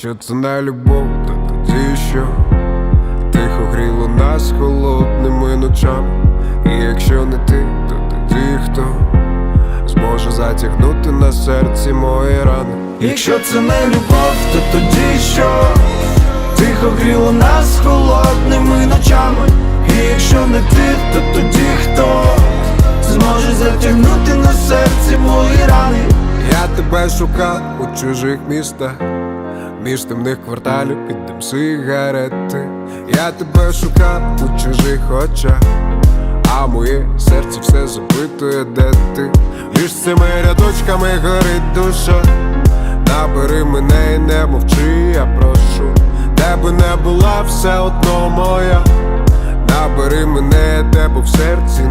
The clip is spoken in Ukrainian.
Якщо це не любов, то тоді що? Тихо гріло нас холодними ночами. І якщо не ти, то тоді хто зможе затягнути на серці мої рани? Якщо це не любов, то тоді що? Тихо гріло нас холодними ночами. І якщо не ти, то тоді хто зможе затягнути на серці мої рани? Я тебе шукав у чужих містах, між темних кварталів під дим сигарети. Я тебе шукав у чужих очах, а моє серце все запитує, де ти. Між цими рядочками горить душа. Набери мене і не мовчи, я прошу, все одно моя, набери мене тебе в серці.